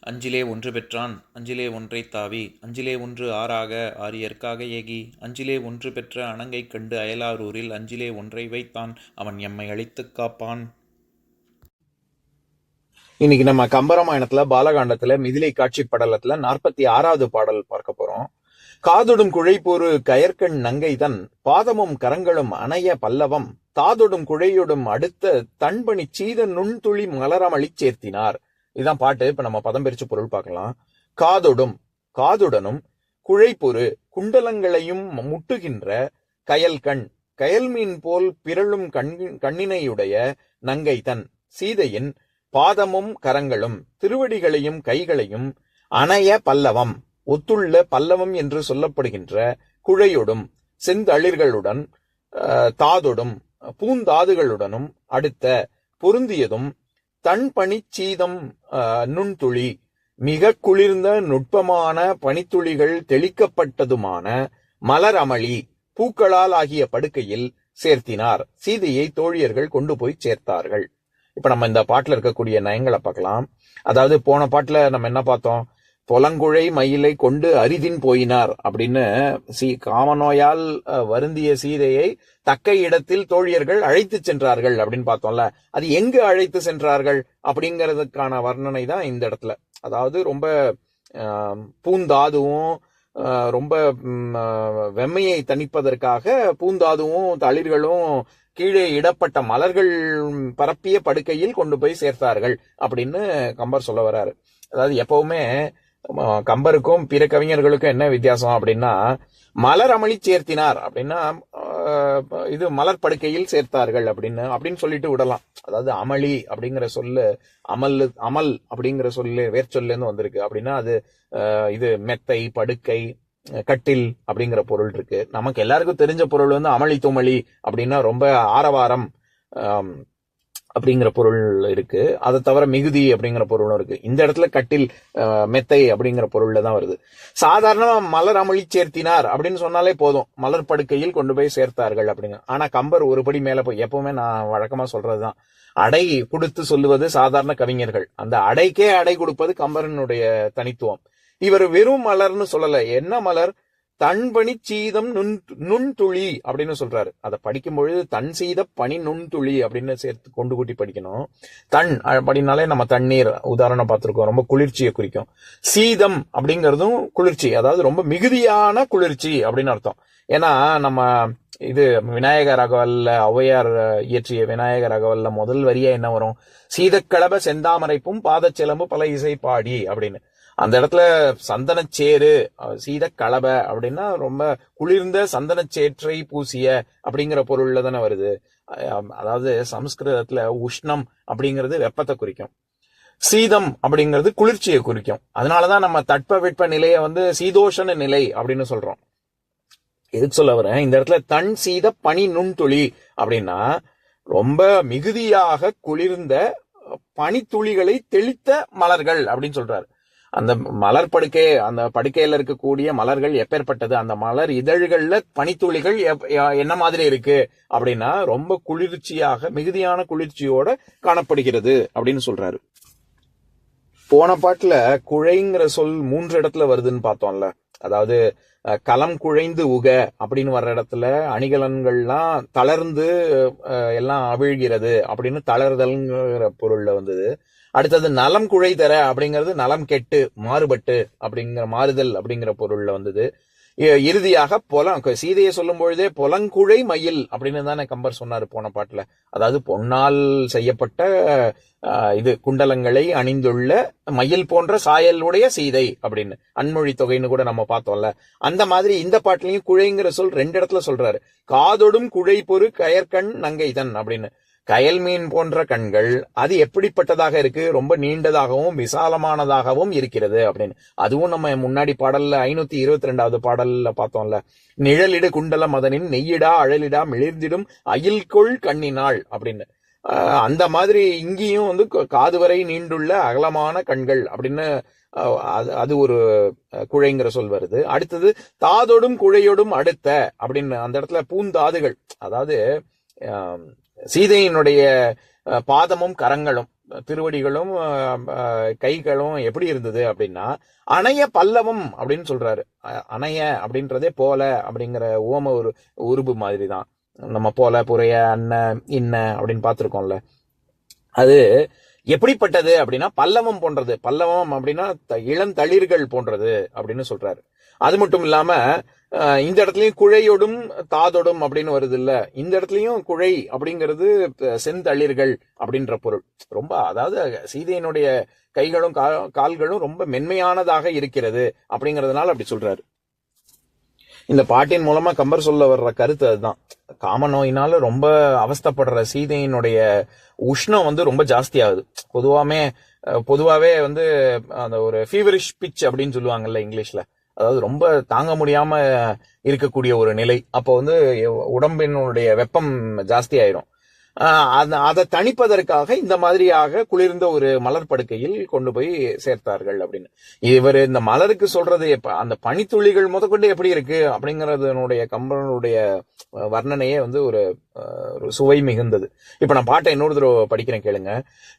அஞ்சிலே ஒன்று பெற்றான் அஞ்சிலே ஒன்றை தாவி அஞ்சிலே ஒன்று ஆறாக ஆரியற்காக ஏகி அஞ்சிலே ஒன்று பெற்ற அணங்கை கண்டு அயலாரூரில் அஞ்சிலே ஒன்றை வைத்தான் அவன் எம்மை அழித்துக் காப்பான். இன்னைக்கு நம்ம கம்பராமாயணத்துல பாலகாண்டத்துல மிதிலை காட்சி படலத்துல நாற்பத்தி ஆறாவது பாடல் பார்க்க போறோம். காதொடும் குழைப்போரு கயற்கண் நங்கைதன் பாதமும் கரங்களும் அணைய பல்லவம் தாதொடும் குழையொடும் அடுத்த தன்பணி சீத நுண்துளி மலரமளி சேர்த்தினார். இதுதான் பாட்டு. இப்ப நம்ம பதம் பிரிச்சு பொருள் பார்க்கலாம். காதொடும் காதுடனும் குழைப்பொரு குண்டலங்களையும் முட்டுகின்ற கயல்கண் கயல்மீன் போல் பிறழும் கண் கண்ணினையுடைய நங்கைதன் சீதையின் பாதமும் கரங்களும் திருவடிகளையும் கைகளையும் அணைய பல்லவம் ஒத்துள்ள பல்லவம் என்று சொல்லப்படுகின்ற குழையொடும் செந்தளிர்களுடன் தாதொடும் பூந்தாதுகளுடனும் அடுத்த பொருந்தியதும் தன் பனிச்சீதம் நுண்துளி மிக குளிர்ந்த நுட்பமான பனித்துளிகள் தெளிக்கப்பட்டதுமான மலர் அமளி பூக்களால் ஆகிய படுக்கையில் சேர்த்தினார். சீதையை தோழியர்கள் கொண்டு போய் சேர்த்தார்கள். இப்ப நம்ம இந்த பாட்டுல இருக்கக்கூடிய நயங்களை பார்க்கலாம். அதாவது போன பாட்டுல நம்ம என்ன பார்த்தோம்? புலங்குழை மயிலை கொண்டு அரிதின் போயினார் அப்படின்னு சி காமநோயால் வருந்திய சீதையை தக்க இடத்தில் தோழியர்கள் அழைத்து சென்றார்கள் அப்படின்னு பார்த்தோம்ல. அது எங்கு அழைத்து சென்றார்கள் அப்படிங்கிறதுக்கான வர்ணனை தான் இந்த இடத்துல. அதாவது ரொம்ப பூந்தாதுவும் ரொம்ப வெம்மையை தணிப்பதற்காக பூந்தாதுவும் தளிர்களும் கீழே இடப்பட்ட மலர்கள் பரப்பிய படுக்கையில் கொண்டு போய் சேர்த்தார்கள் அப்படின்னு கம்பர் சொல்ல வர்றாரு அதாவது எப்பவுமே கம்பருக்கும் பிற கவிஞர்களுக்கும் என்ன வித்தியாசம் அப்படின்னா மலர் அமளி சேர்த்தினார் அப்படின்னா இது மலர் படுக்கையில் சேர்த்தார்கள் அப்படின்னு அப்படின்னு சொல்லிட்டு விடலாம். அதாவது அமளி அப்படிங்கிற சொல்லு அமல் அமல் அப்படிங்கிற சொல்லு வேர்ச்சொல்லேருந்து வந்திருக்கு. அப்படின்னா அது இது மெத்தை படுக்கை கட்டில் அப்படிங்கிற பொருள் இருக்கு. நமக்கு எல்லாருக்கும் தெரிஞ்ச பொருள் வந்து அமளி துமளி அப்படின்னா ரொம்ப ஆரவாரம் அப்படிங்கிற பொருள் இருக்கு. அதை தவிர மிகுதி அப்படிங்கிற பொருளும் இருக்கு. இந்த இடத்துல கட்டில் மெத்தை அப்படிங்கிற பொருள்ல தான் வருது. சாதாரணமா மலர் அமளி சேர்த்தினார் அப்படின்னு சொன்னாலே போதும். மலர் படுக்கையில் கொண்டு போய் சேர்த்தார்கள் அப்படிங்க. ஆனா கம்பர் ஒருபடி மேல போய் எப்பவுமே நான் வழக்கமா சொல்றதுதான். அடை கொடுத்து சொல்லுவது சாதாரண கவிஞர்கள். அந்த அடைக்கே அடை கொடுப்பது கம்பரனுடைய தனித்துவம். இவர் வெறும் மலர்னு சொல்லல. என்ன மலர்? தன்பணி சீதம் நுண் நுண்துளி அப்படின்னு சொல்றாரு. அதை படிக்கும் பொழுது தன் சீத பனி நுண்துளி அப்படின்னு சேர்த்து கொண்டு கூட்டி படிக்கணும். தன் அப்படின்னாலே நம்ம தண்ணீர் உதாரணம் பார்த்துருக்கோம். ரொம்ப குளிர்ச்சியை குறிக்கும். சீதம் அப்படிங்கிறதும் குளிர்ச்சி அதாவது ரொம்ப மிகுதியான குளிர்ச்சி அப்படின்னு அர்த்தம். ஏன்னா நம்ம இது விநாயக ரகவல்ல ஔவையார் இயற்றிய விநாயக ரகவல்ல முதல் வரியா என்ன வரும்? சீதக்கலப செந்தாமரைப்பும் பாதச்சிலம்பு பல இசை பாடி அப்படின்னு. அந்த இடத்துல சந்தனச்சேரு சீத சீதக்கலப அப்படின்னா ரொம்ப குளிர்ந்த சந்தனச்சேற்றை பூசிய அப்படிங்கிற பொருள்ல தானே வருது. அதாவது சம்ஸ்கிருதத்துல உஷ்ணம் அப்படிங்கிறது வெப்பத்தை குறிக்கும். சீதம் அப்படிங்கிறது குளிர்ச்சியை குறிக்கும். அதனாலதான் நம்ம தட்ப வெட்ப நிலையை வந்து சீதோஷண நிலை அப்படின்னு சொல்றோம். எதுக்கு சொல்ல வரேன்? இந்த இடத்துல தன் சீத பனி நுண்துளி அப்படின்னா ரொம்ப மிகுதியாக குளிர்ந்த பனித்துளிகளை தெளித்த மலர்கள் அப்படின்னு சொல்றாரு. அந்த மலர் படுக்கை அந்த படுக்கையில இருக்கக்கூடிய மலர்கள் எப்பேற்பட்டது? அந்த மலர் இதழ்கள்ல பனித்துளிகள் எப்- என்ன மாதிரி இருக்கு? அப்படின்னா ரொம்ப குளிர்ச்சியாக மிகுதியான குளிர்ச்சியோட காணப்படுகிறது அப்படின்னு சொல்றாரு. போன பாட்டுல குழைங்கிற சொல் மூன்று இடத்துல வருதுன்னு பார்த்தோம்ல. அதாவது அஹ், களம் குழைந்து உக அப்படின்னு வர்ற இடத்துல அணிகலன்கள்லாம் தளர்ந்து அஹ், எல்லாம் அவிழ்கிறது அப்படின்னு தளர்தல்ங்கிற பொருள்ல வந்தது. அடுத்தது நலம் குழை தர அப்படிங்கிறது நலம் கெட்டு மாறுபட்டு அப்படிங்கிற மாறுதல் அப்படிங்கிற பொருள்ல வந்தது. இ- இறுதியாக பொலம் சீதையை சொல்லும் பொழுதே புலங்குழை மயில் அப்படின்னு தானே கம்பர் சொன்னாரு போன பாட்டுல. அதாவது பொன்னால் செய்யப்பட்ட இது குண்டலங்களை அணிந்துள்ள மயில் போன்ற சாயலுடைய சீதை அப்படின்னு. அன்மொழி தொகைன்னு கூட நம்ம பார்த்தோம்ல. அந்த மாதிரி இந்த பாட்டிலையும் குழைங்கிற சொல் ரெண்டு இடத்துல சொல்றாரு. காதொடும் குழை பொறு கயற்கண் நங்கைதன் அப்படின்னு. கயல் மீன் போன்ற கண்கள் அது எப்படிப்பட்டதாக இருக்கு? ரொம்ப நீண்டதாகவும் விசாலமானதாகவும் இருக்கிறது அப்படின்னு. அதுவும் நம்ம முன்னாடி பாடல்ல ஐநூத்தி இருபத்தி ரெண்டாவது பாடல்ல பார்த்தோம்ல. நிழலிடு குண்டல மதனின் நெய்யிடா அழலிடா மிளிர்ந்திடும் அயில்கொள் கண்ணினாள் அப்படின்னு. ஆஹ் அந்த மாதிரி இங்கேயும் வந்து காது வரை நீண்டுள்ள அகலமான கண்கள் அப்படின்னு அது அது ஒரு குழைங்கிற சொல் வருது. அடுத்தது தாதோடும் குழையோடும் அடுத்த அப்படின்னு. அந்த இடத்துல பூந்தாதுகள் அதாவது சீதையினுடைய பாதமும் கரங்களும் திருவடிகளும் கைகளும் எப்படி இருந்தது அப்படின்னா அணைய பல்லவம் அப்படின்னு சொல்றாரு. அணைய அப்படின்றதே போல அப்படிங்கிற ஓம ஒரு உருபு மாதிரி தான் நம்ம போல புறைய அன்ன இன்ன அப்படின்னு பார்த்துருக்கோம்ல. அது எப்படிப்பட்டது அப்படின்னா பல்லவம் போன்றது. பல்லவம் அப்படின்னா த- இளந்தளிர்கள் போன்றது அப்படின்னு சொல்றாரு. அது மட்டும் இல்லாம இந்த இடத்துலயும் குழையோடும் தாதொடும் அப்படின்னு வருது இல்ல இந்த இடத்துலயும் குழை அப்படிங்கிறது செந்தளிர்கள் அப்படின்ற பொருள். ரொம்ப அதாவது சீதையினுடைய கைகளும் கா- கால்களும் ரொம்ப மென்மையானதாக இருக்கிறது அப்படிங்கறதுனால அப்படி சொல்றாரு. இந்த பாட்டின் மூலமா கம்பர் சொல்ல வர்ற கருத்து அதுதான். காம நோயினால ரொம்ப அவஸ்தைப்படுற சீதையினுடைய உஷ்ணம் வந்து ரொம்ப ஜாஸ்தி ஆகுது பொதுவாமே பொதுவாவே வந்து அந்த ஒரு ஃபீவரிஷ் பிச் அப்படின்னு சொல்லுவாங்கல்ல இங்கிலீஷ்ல. அதாவது ரொம்ப தாங்க முடியாம இருக்கக்கூடிய ஒரு நிலை. அப்போ வந்து உடம்பினுடைய வெப்பம் ஜாஸ்தி ஆயிரும். அதை தணிப்பதற்காக இந்த மாதிரியாக குளிர்ந்த ஒரு மலர் படுக்கையில் கொண்டு போய் சேர்த்தார்கள் அப்படின்னு. இவர் இந்த மலருக்கு சொல்றது எப்ப அந்த பனித்துளிகள் முதற்கொண்டு எப்படி இருக்கு அப்படிங்கறதனுடைய கம்பனுடைய வர்ணனையே வந்து ஒரு ஒரு சுவை மிகுந்தது. இப்ப நான் பாட்டை இன்னொரு தடவை படிக்கிறேன் கேளுங்க.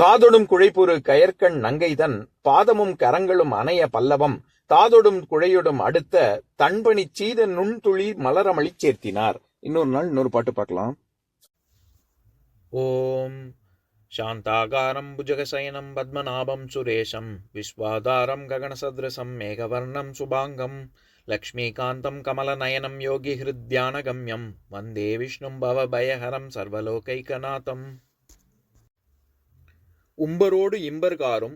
காதொடும் குழைப்புறு கயற்கண் நங்கைதன் பாதமும் கரங்களும் அணைய பல்லவம் தாதொடும் குழையொடும் அடுத்த தன்பணி சீத நுண்துளி மலரமளி சேர்த்தினார் இன்னொரு நாள் இன்னொரு பாட்டு பார்க்கலாம் ॐ शान्ताकारं भुजगशयनं पद्मनाभं सुरेशं विश्वाधारं गगनसदृशं मेघवर्णं शुभाङ्गं लक्ष्मीकान्तं कमलनयनं योगिहृद्यानगम्यं वन्दे विष्णुं भवभयहरं सर्वलोकैकनाथम् உம்பரோடு இம்பர்காரும்